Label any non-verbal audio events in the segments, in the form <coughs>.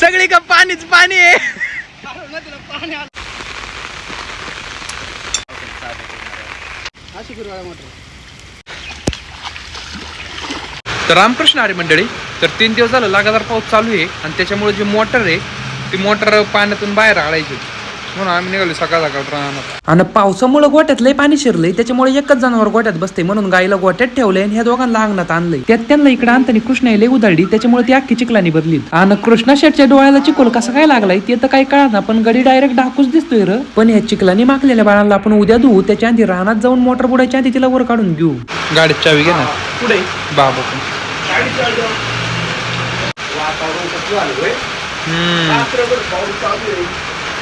सगळी का पाणीच पाणी आहे. तर रामकृष्ण आरे मंडळी तर तीन दिवस झालं लगातार पाऊस चालू आहे आणि त्याच्यामुळे जी मोटर आहे ती मोटर पाण्यातून बाहेर आळायची म्हणून आम्ही निघालो सकाळ सकाळ राहणार आणि पावसामुळे गोट्यात लय पाणी शिरलंय त्याच्यामुळे एकच जनावर गोट्यात बसते म्हणून गाईला गोट्यात ठेवलंय आणि ह्या दोघांना अंगणात आणलंय. त्यात त्यांना इकडे आणताना कृष्णा लय उधळली त्याच्यामुळे ती अख्खी चिखलानी बदली आणि कृष्णा शेटच्या डोळ्याला चिकोल कसा काय लागलाय ते तर काही कळा पण गडी डायरेक्ट डाकूच दिसतोय र. पण ह्या चिखलानी माखलेल्या बाळाला आपण उद्या धुवू त्याच्या आधी रानात जाऊन मोटर बुडायच्या आधी तिला वर काढून घेऊ. गाडीत चावी घे ना. पुढे. बाबा पण.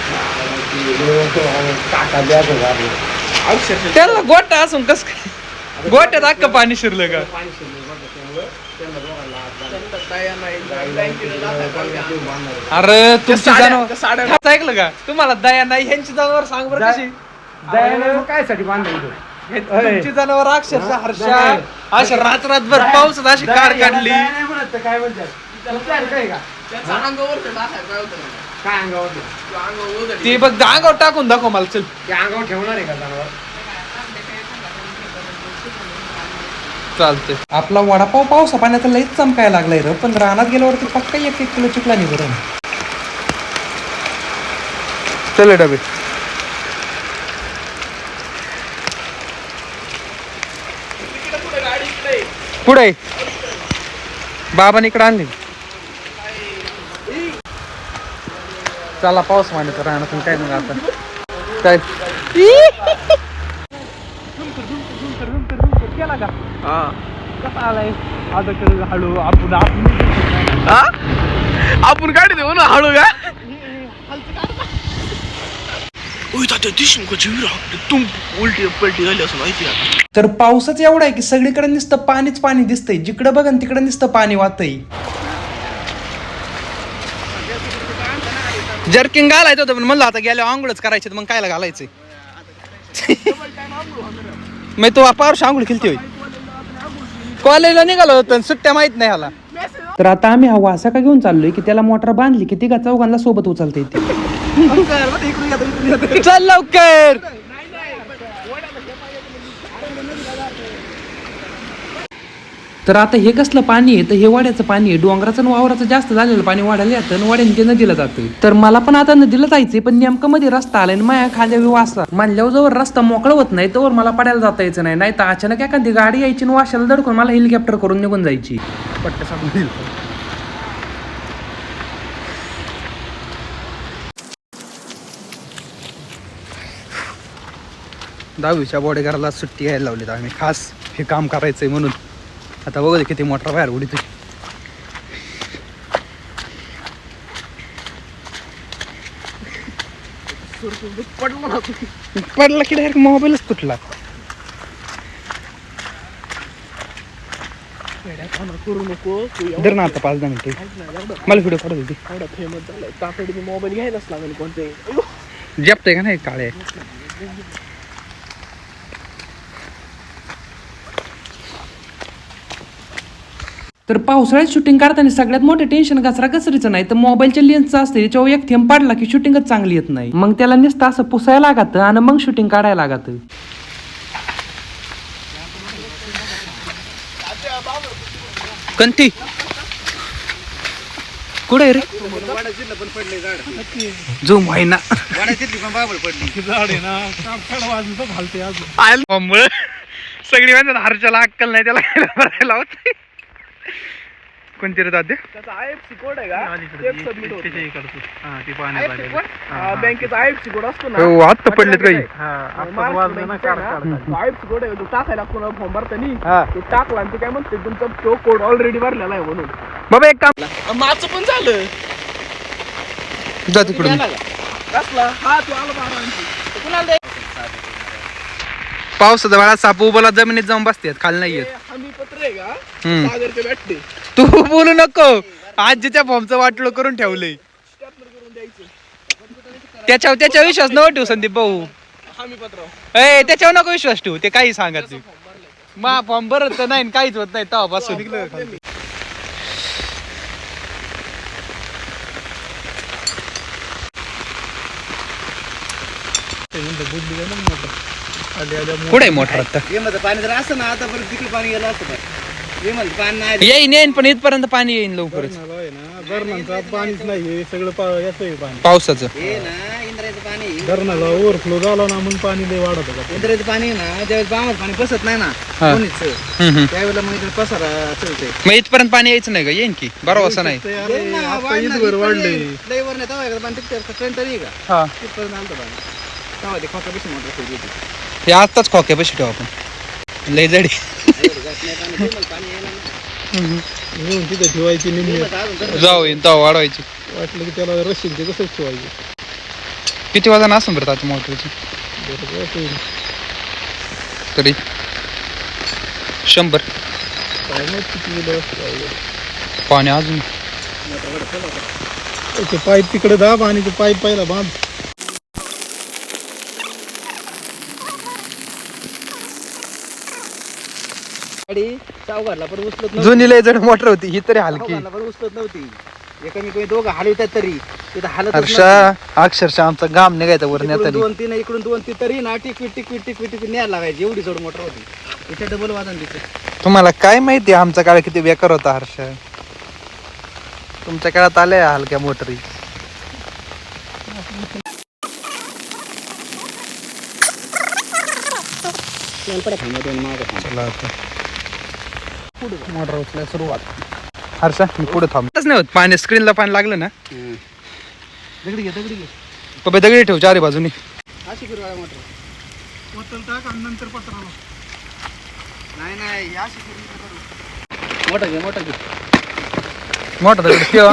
झालं त्याला गोटा असून कस काय? गोट्यात अख्खं पाणी शिरलं का? पाणी शिरलं बघा त्यामुळं त्यांना दोघांना आत झालं. अरे तुमची जनावर साड्या- ऐकलं का? तुम्हाला दया नाही ह्यांची जनावर सांग बरं कशी. मग काय साठी बांधायचं हे तुमची जनावर अक्षरशः हर्षा अशा रात रातभर पावसात अशी कार काढली. दया नाही काय अंगावर ती बघ अंगावर टाकून दाखव मला चल. अंगावर ठेवणार आहे का जनावर चालतंय. आपला वडापाव पावसा पाण्याचा लईच चमकायला लागलाय र. पण रानात गेल्यावरती पक्का एक एक किलो चिकला नाही बरं चले डबे. पुढे बाबाने इकडे आणली. चला पाऊस पाण्याचं रानातून. काय मग आता? काय? हळू आपण आपण गाडी देऊ ना हळू का? तुम उलटी पलटी झाली असं माहिती आहे. तर पावसाच एवढा आहे की सगळीकडे नुसतं पाणीच पाणी दिसतंय. जिकडे बघन तिकडे नुसतं पाणी वाहतंय. जर्किंग घालायचं होतं पण म्हणलं आता गेल्या आंघोळच करायचे मग कायला घालायचंय मी तो पारशी आंघोळ खेळते कॉलेजला निघालो होतो सुट्ट्या माहीत नाही ह्याला. तर आता आम्ही हा वासा का घेऊन चाललोय की त्याला मोटर बांधली की तिघा चौघांना सोबत उचलता येते. चल लवकर. तर आता हे कसलं पाणी आहे? तर हे वाड्याचं पाणी आहे. डोंगराचं आणि वावराचं जास्त झालेलं पाणी वाढायला येतं आणि वाड्याने ते नदीला जातं. तर मला पण आता नदीला जायचंय पण नेमकं मध्ये रस्ता आलाय आणि माया खांद्या वासा मानल्यावर जवळ रस्ता मोकळा होत नाही तर मला पडायला जाता यायचं नाही. नाही तर अचानक एखादी गाडी यायची आणि वाशाला दडकून मला हेलिकॉप्टर करून निघून जायची. पट्ट दहावीच्या बॉडीगारला सुट्टी यायला लावली आम्ही. खास हे काम करायचंय म्हणून. आता बघू दे किती मोटर बाहेर उडीत पडला की डायरेक्ट मोबाईलच तुटला. करू नको धर ना आता पाच दहा मिनिटे. मला व्हिडिओ काढत होती एवढा फेमस तातडीने मोबाईल घ्यायलाच लागेल कोणते जेपते का नाही काळे? तर पावसाळ्यात शूटिंग करताना सगळ्यात मोठं टेन्शन घसरा घसरीचं नाही. तर मोबाईलच्या लेन्सचं असते त्याच्यावर एक थेंब पाडला की शूटिंगच चांगली येत नाही. मग त्याला नुसतं असं पुसायला लागत आणि मग शूटिंग काढायला लागत. कंती. कुठे रे? जो महिना सगळी म्हणतात हर्षाला अक्कल नाही त्याला खायला भरायला होत कोणती रे त्याचा आयएफसी कोड आहे का? ते सबमिट होत. बँकेचा आयएफसी कोड असतो ना. हो आता पडलेत काही. आयएफसी कोड आहे तो टाकायला ना फॉर्म भरताना तो टाकला आणि ते काय म्हणते तुमचा तो कोड ऑलरेडी भरलेला आहे म्हणून. बाबा एक काम माझं पण झालं. जा तिकडून. कसला? हा तू आला बारा इंची कुणाला द्यायचं? पावसाचा वेळा साप उभला जमिनीत जाऊन बसतात खाली नाही येत. तू बोलू नको. आजीच्या फॉर्मचं वाटलं करून ठेवलंय. करून त्याच्यावर त्याच्यावर विश्वास नको ठेवू संदीप भाऊ. ए त्याच्यावर नको विश्वास ठेवू ते काही सांगत नाही. मा फॉर्म भरत तर नाही काहीच होत नाही तेव्हापासून. कुठे मोटर आता. विमाचं पाणी जर असतं ना आता परत तिकडे पाणी गेलं असतं पाणी नाही येईन येईन पण इथपर्यंत पाणी येईन लवकरच. धरणाला आहे ना. धरणांचं पाणीच नाही हे सगळं पा याचं आहे पाणी. पावसाचं. हे ना इंद्रायचं पाणी धरणाला ओव्हरफ्लो झाला ना म्हणून पाणी लय वाढत होतं. इंद्रायचं पाणी ना ज्यावेळेस बामाचं पाणी बसत नाही ना हा. कोणीच हम्म, हम्म. त्यावेळेला मग इकडे पसारा चलते मग इथपर्यंत पाणी यायचं नाही का? येईन की? बरोबर असं नाही. ते अरे, आता ईदभर वाढले लई वर नाही तेव्हा एकदा पाणी तिकडे ट्रेन तरी आहे का? हा. तिथपर्यंत आलं होतं पाणी. तेव्हा ते खोका बी मोटर सोडली होती. हे आत्ताच खोक्या पैसे ठेवू आपण. लय जडी. एवढं नेऊन तिथे ठेवायची निम्मी जाऊ येईन तेव्हा वाढवायची. वाटलं की त्याला रशील ते कसं ठेवायचं किती वाजता असं बरं आता मोटरची? बरं, होईल. तरी. शंभर. काय माहीत किती गेलं असतं काय. पाणी अजून. ते पाईप तिकडे दाब आणि ते पाईप पहिला बांध. गाडी सावकारला पण उचलत नव्हती. जुनी लय जड मोटर होती ही तरी हलकी. सावकारला पण उचलत नव्हती. एका मी दोघं हलवतात तरी. तिथं हलत हर्षा अक्षरशः आमचा गाम निघायचा वर नेतानी. दोन तीन इकडून दोन तीन तरी ना टिकविट टिकविट टिकविट टिकविट न्यायला लागायची. एवढी जोड मोटर होती. इथे डबल वाजन तिथे तुम्हाला काय माहिती आमचा काळ किती बेकार होता हर्ष? तुमच्या काळात आल्या हलक्या मोटरी. चला आता. मोटर उचलाय सुरुवात. हर्षा मी पुढे थांबतच नाही होत. पाणी स्क्रीनला पाणी लागलं ना? दगडी घे दगडी घे. बाबा दगडी ठेव चारी बाजूनी. अशी करू मोटर टाक आणि नंतर नाही नाही अशी करू मोठा घे मोठा घे. मोठा दगड ठेव. <coughs>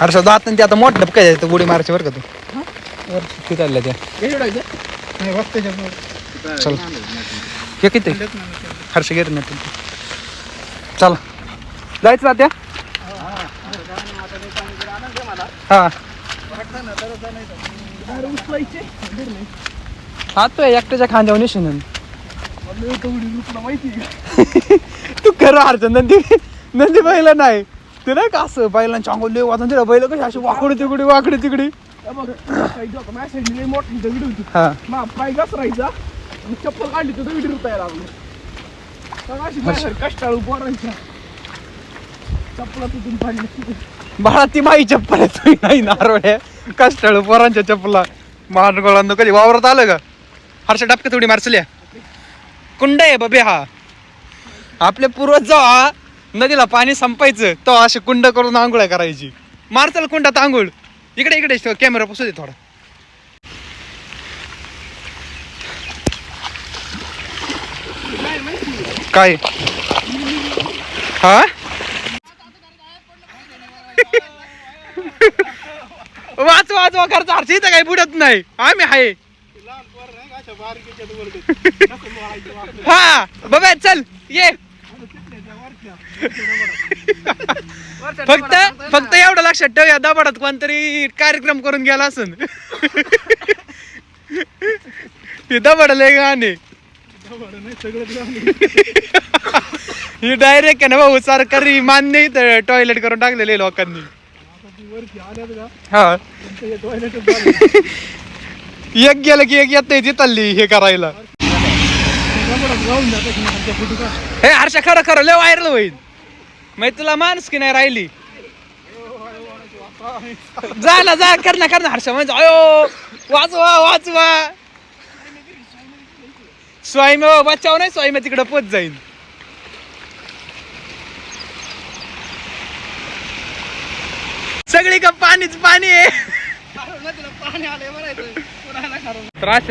हर्षा जात ते आता मोठं काय जायचं उडी मारायची बरं का तू? वर किती चालल्या त्या नाही चल. हे किती? हर्ष गेट नाही चला. जायचं ना त्या हा. हा तो एकट्याच्या खांद्यावर निशीन तू खरं हरच नंदी नंदी बैला नाही. ते नाही का असं बैलांच्या अंगोल लय तिला बैल कशी अशी वाकडी तिकडी वाकडी तिकडी? मोठी दगडी होती. हा. पाय घसरायचा. चप्पल काढली तर दगडी रुपया लागली. तर अशी बाहेर कष्टाळू पोरांच्या चप्पला तिथून पाडली. बाळा ती माई चप्पल आहे तुम्ही नाही नारोड्या कष्टाळू पोरांच्या चप्पला. मारगोळांना कधी वावरत आलं का? हर्ष डबके थोडी मारचल्या कुंड आहे बबे हा. आपले पूर्वज जेव्हा नदीला पाणी संपायचं तो असे कुंड करून आंघोळ करायची. मारचाल कुंडात आंघोळ. इकडे इकडे कॅमेरा पुसू दे थोडा. काय? हा? वाच वाच वाकार चारशे इथं काही बुडत नाही. आम्ही आहे. हा बघा चल ये. फक्त फक्त एवढं लक्षात ठेव या दबाडात कोणतरी कार्यक्रम करून गेला असन. हे दबाड लय गाणे ही डायरेक्ट <laughs> आहे ना भाऊ सरकारी मान्य टॉयलेट करून टाकलेले लोकांनी. हा. हे. <laughs> एक गेलं की एक येत नाही तिथली हे करायला. हे हर्षा खरं खरं लय व्हायरल होईल. मग तुला माणूस की नाही राहिली. जा ना जा कर ना कर ना हर्षा म्हणजे अयो वाचवा वाचवा स्वाईम बचाव नाही स्वाईम तिकडे पोच जाईल सगळी का पाणीच पाणी आहे.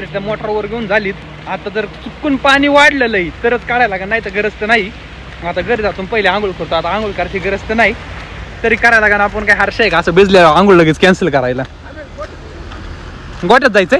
तर मोटरवर घेऊन झालीत. आता जर चुकून पाणी वाढलेलं तरच काढायला का नाही तर गरज तर नाही. आता घरी जातो पहिले आंघोळ करतो आता आंघोळ करायची गरज तर नाही. तरी करायला का आपण काय हर्ष आहे का? असं भिजल्या आंघोळ लगेच कॅन्सल करायला. गोट्यात जायचंय?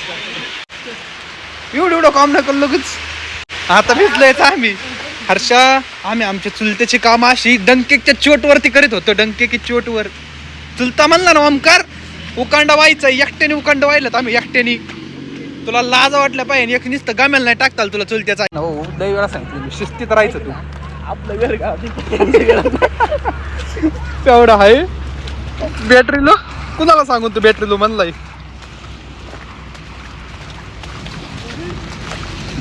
एवढं एवढं काम नाही करू लगेच. आता भेटलोय आम्ही. हर्षा आम्ही आमच्या चुलत्याची कामं अशी डंकेच्या चोटवरती करीत होतो डंकेकी चोटवर. चुलता म्हणला ना ओमकार उकांडा व्हायचा एकट्याने उकांडा व्हायला आम्ही एकट्याने. तुला लाज वाटल्या पाहिजे एक नुसतं गाम्याला नाही टाकताल तुला चुलत्याचा. हो लई वेळा सांगितलं मी शिस्तीत राहायचं तू. आपलं घर गाव. <laughs> तेवढा आहे. Battery low? कुणाला सांगून तू बॅटरी लो म्हणलाय?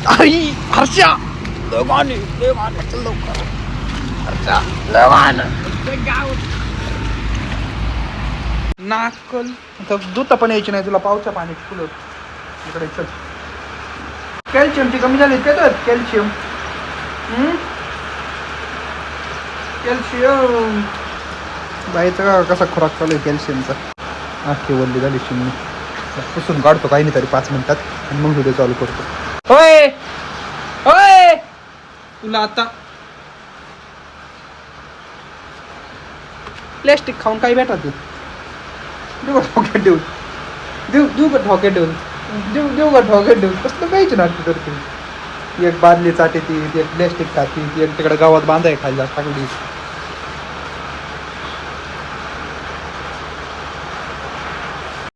आई हर्षा. लगाने लगाने चल लवकर. हर्षा लगाने नाकल आता दूध पण यायची नाही तुला पावसा पाण्याची फुलं. इकडे चल. कॅल्शियमची कमी झाली पेतात कॅल्शियम. कॅल्शियम. बाईचा का कसा खुराक चालू आहे कॅल्शियमचा? आखी वल्ली झाली शिमणी पुसून काढतो काही नाही तरी पाच मिनिटात. आणि मग व्हिडिओ चालू करतो. होय. होय. तुला आता प्लॅस्टिक खाऊन काय भेटा तू? देऊ का ठोक्यात देऊन? देऊ देऊ का ठोक्यात देऊन? देऊ देऊ का ठोक्यात देऊन? कसलं काहीच नाटक करते एक बादली चाटे ती एक प्लॅस्टिक खाती ती एक तिकडे गावात बांधाय खायला टाकली